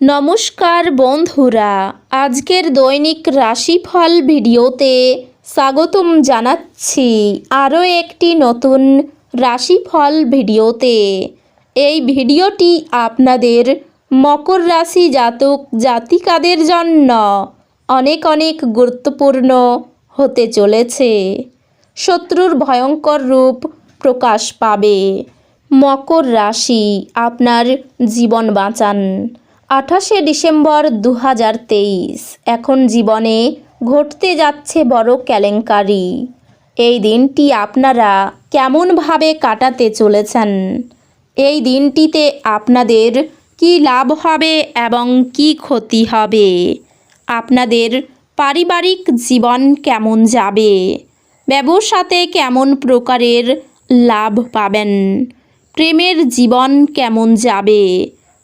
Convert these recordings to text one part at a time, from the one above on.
নমস্কার বন্ধুরা, আজকের দৈনিক রাশিফল ভিডিওতে স্বাগতম জানাচ্ছি আরও একটি নতুন রাশিফল ভিডিওতে। এই ভিডিওটি আপনাদের মকর রাশি জাতক জাতিকাদের জন্য অনেক অনেক গুরুত্বপূর্ণ হতে চলেছে। শত্রুর ভয়ঙ্কর রূপ প্রকাশ পাবে। মকর রাশি আপনার জীবন বাঁচান। আঠাশে ডিসেম্বর দু হাজার তেইশ। এখন জীবনে ঘটতে যাচ্ছে বড় কেলেঙ্কারি। এই দিনটি আপনারা কেমনভাবে কাটাতে চলেছেন? এই দিনটিতে আপনাদের কি লাভ হবে এবং কি ক্ষতি হবে? আপনাদের পারিবারিক জীবন কেমন যাবে? ব্যবসাতে কেমন প্রকারের লাভ পাবেন? প্রেমের জীবন কেমন যাবে?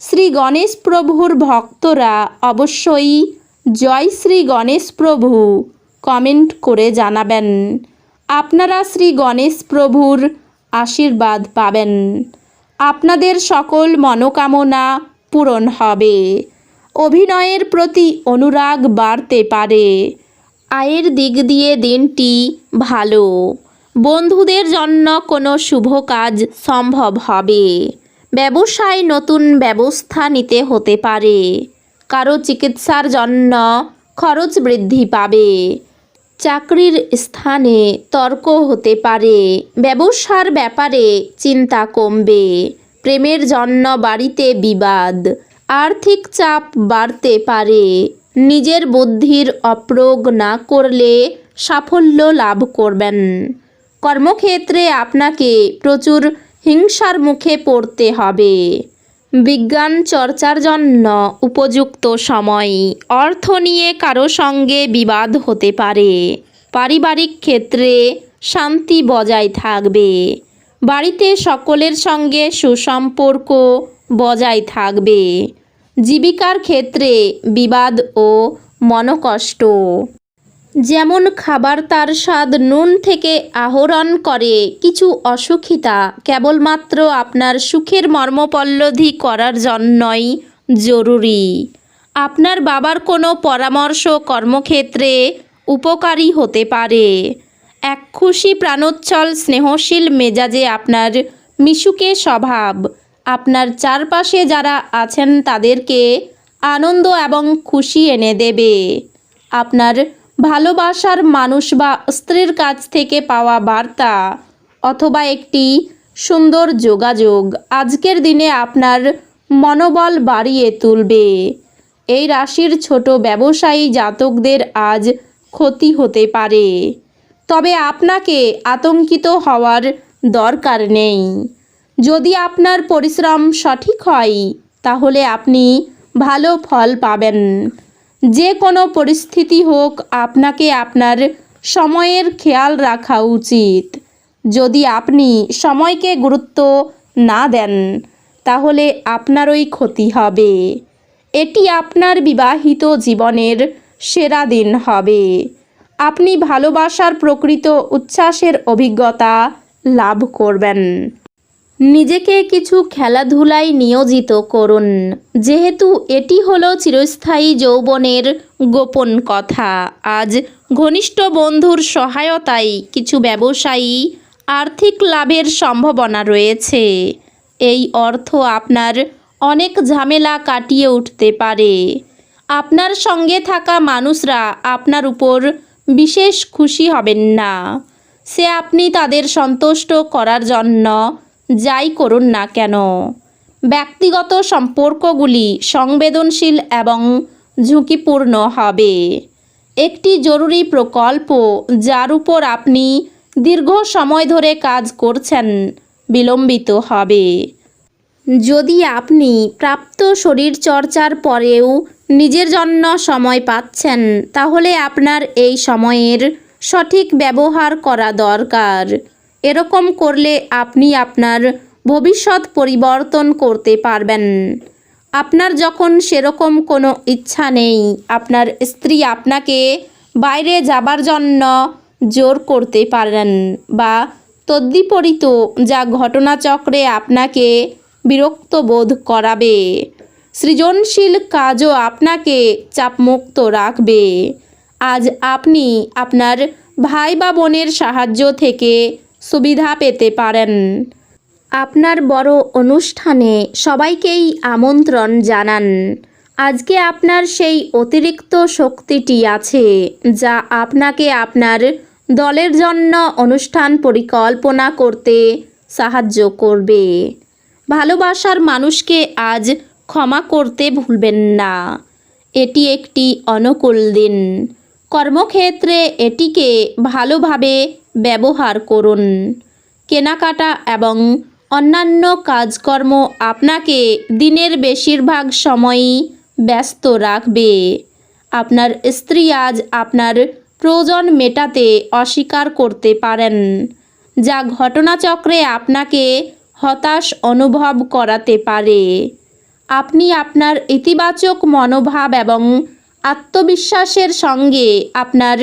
শ্রী গণেশ প্রভুর ভক্তরা অবশ্যই জয় শ্রী গণেশ প্রভু কমেন্ট করে জানাবেন। আপনারা শ্রী গণেশ প্রভুর আশীর্বাদ পাবেন। আপনাদের সকল মনোকামনা পূরণ হবে। অভিনয়ের প্রতি অনুরাগ বাড়তে পারে। আয়ের দিক দিয়ে দিনটি ভালো। বন্ধুদের জন্য কোনো শুভ কাজ সম্ভব হবে। ব্যবসায় নতুন ব্যবস্থা নিতে হতে পারে। কারও চিকিৎসার জন্য খরচ বৃদ্ধি পাবে। চাকরির স্থানে তর্ক হতে পারে। ব্যবসার ব্যাপারে চিন্তা কমবে। প্রেমের জন্য বাড়িতে বিবাদ। আর্থিক চাপ বাড়তে পারে। নিজের বুদ্ধির অপ্রয়োগ না করলে সাফল্য লাভ করবেন। কর্মক্ষেত্রে আপনাকে প্রচুর হিংসার মুখে পড়তে হবে। বিজ্ঞান চর্চার জন্য উপযুক্ত সময়। অর্থ নিয়ে কারও সঙ্গে বিবাদ হতে পারে। পারিবারিক ক্ষেত্রে শান্তি বজায় থাকবে। বাড়িতে সকলের সঙ্গে সুসম্পর্ক বজায় থাকবে। জীবিকার ক্ষেত্রে বিবাদ ও মনকষ্ট যেমন খাবার তার স্বাদ নুন থেকে আহরণ করে, কিছু অসুখিতা কেবলমাত্র আপনার সুখের মর্মপল্লধি করার জন্যই জরুরি। আপনার বাবার কোনো পরামর্শ কর্মক্ষেত্রে উপকারী হতে পারে। এক খুশি প্রাণোচ্ছল স্নেহশীল মেজাজে আপনার মিশুকে স্বভাব, আপনার চারপাশে যারা আছেন তাদেরকে আনন্দ এবং খুশি এনে দেবে। আপনার ভালোবাসার মানুষ বা স্ত্রীর কাছ থেকে পাওয়া বার্তা অথবা একটি সুন্দর যোগাযোগ আজকের দিনে আপনার মনোবল বাড়িয়ে তুলবে। এই রাশির ছোট ব্যবসায়ী জাতকদের আজ ক্ষতি হতে পারে। তবে আপনাকে আতঙ্কিত হওয়ার দরকার নেই। যদি আপনার পরিশ্রম সঠিক হয়, তাহলে আপনি ভালো ফল পাবেন। যে কোনো পরিস্থিতি হোক, আপনাকে আপনার সময়ের খেয়াল রাখা উচিত। যদি আপনি সময়কে গুরুত্ব না দেন, তাহলে আপনারই ক্ষতি হবে। এটি আপনার বিবাহিত জীবনের সেরা দিন হবে। আপনি ভালোবাসার প্রকৃত উচ্ছ্বাসের অভিজ্ঞতা লাভ করবেন। নিজেকে কিছু খেলাধুলায় নিয়োজিত করুন। যেহেতু এটি হলো চিরস্থায়ী যৌবনের গোপন কথা। আজ ঘনিষ্ঠ বন্ধুর সহায়তায় কিছু ব্যবসায়ী আর্থিক লাভের সম্ভাবনা রয়েছে। এই অর্থ আপনার অনেক ঝামেলা কাটিয়ে উঠতে পারে। আপনার সঙ্গে থাকা মানুষরা আপনার উপর বিশেষ খুশি হবেন না। সে আপনি তাদের সন্তুষ্ট করার জন্য যাই করুন না কেন। ব্যক্তিগত সম্পর্কগুলি সংবেদনশীল এবং ঝুঁকিপূর্ণ হবে। একটি জরুরি প্রকল্প যার উপর আপনি দীর্ঘ সময় ধরে কাজ করছেন বিলম্বিত হবে। যদি আপনি প্রাপ্ত শরীরচর্চার পরেও নিজের জন্য সময় পাচ্ছেন, তাহলে আপনার এই সময়ের সঠিক ব্যবহার করা দরকার। এরকম করলে আপনি আপনার ভবিষ্যৎ পরিবর্তন করতে পারবেন। আপনার যখন সেরকম কোনো ইচ্ছা নেই, আপনার স্ত্রী আপনাকে বাইরে যাবার জন্য জোর করতে পারেন বা তদ্বিপরীত যা ঘটনাচক্রে আপনাকে বিরক্ত বোধ করাবে, সৃজনশীল কাজও আপনাকে চাপমুক্ত রাখবে। আজ আপনি আপনার ভাই বা বোনের সাহায্য থেকে সুবিধা পেতে পারেন। আপনার বড় অনুষ্ঠানে সবাইকেই আমন্ত্রণ জানান। আজকে আপনার সেই অতিরিক্ত শক্তিটি আছে, যা আপনাকে আপনার দলের জন্য অনুষ্ঠান পরিকল্পনা করতে সাহায্য করবে। ভালোবাসার মানুষকে আজ ক্ষমা করতে ভুলবেন না। এটি একটি অনুকূল দিন। কর্মক্ষেত্রে এটিকে ভালোভাবে ব্যবহার করুন। কেনাকাটা এবং অন্যান্য কাজকর্ম আপনাকে দিনের বেশিরভাগ সময়ই ব্যস্ত রাখবে। আপনার স্ত্রী আজ আপনার প্রয়োজন মেটাতে অস্বীকার করতে পারেন, যা ঘটনাচক্রে আপনাকে হতাশ অনুভব করাতে পারে। আপনি আপনার ইতিবাচক মনোভাব এবং আত্মবিশ্বাসের সঙ্গে আপনার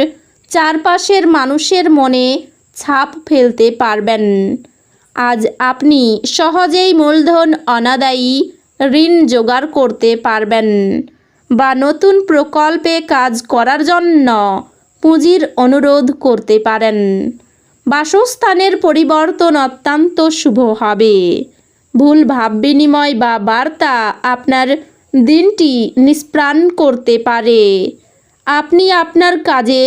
চারপাশের মানুষের মনে ছাপ ফেলতে পারবেন। আজ আপনি সহজেই মূলধন অনাদায়ী ঋণ জোগাড় করতে পারবেন বা নতুন প্রকল্পে কাজ করার জন্য পুঁজির অনুরোধ করতে পারেন। বাসস্থানের পরিবর্তন অত্যন্ত শুভ হবে। ভুল ভাব বিনিময় বা বার্তা আপনার দিনটি নিষ্প্রাণ করতে পারে। আপনি আপনার কাজে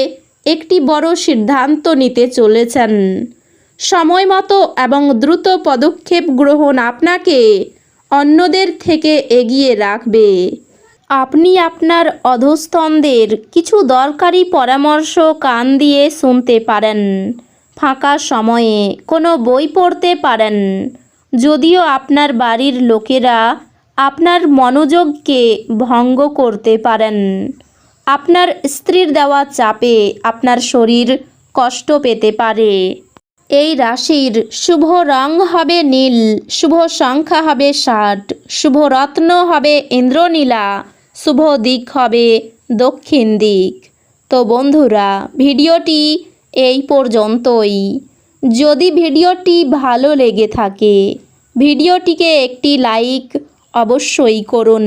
একটি বড় সিদ্ধান্ত নিতে চলেছেন। সময় মতো এবং দ্রুত পদক্ষেপ গ্রহণ আপনাকে অন্যদের থেকে এগিয়ে রাখবে। আপনি আপনার অধস্তনদের কিছু দরকারি পরামর্শ কান দিয়ে শুনতে পারেন। ফাঁকা সময়ে কোনো বই পড়তে পারেন। যদিও আপনার বাড়ির লোকেরা আপনার মনোযোগকে ভঙ্গ করতে পারেন। আপনার স্ত্রীর দেওয়া চাপে আপনার শরীর কষ্ট পেতে পারে। এই রাশির শুভ রং হবে নীল, শুভ সংখ্যা হবে ষাট, শুভ রত্ন হবে ইন্দ্রনীলা, শুভ দিক হবে দক্ষিণ দিক। তো বন্ধুরা, ভিডিওটি এই পর্যন্তই। যদি ভিডিওটি ভালো লেগে থাকে, ভিডিওটিকে একটি লাইক অবশ্যই করুন।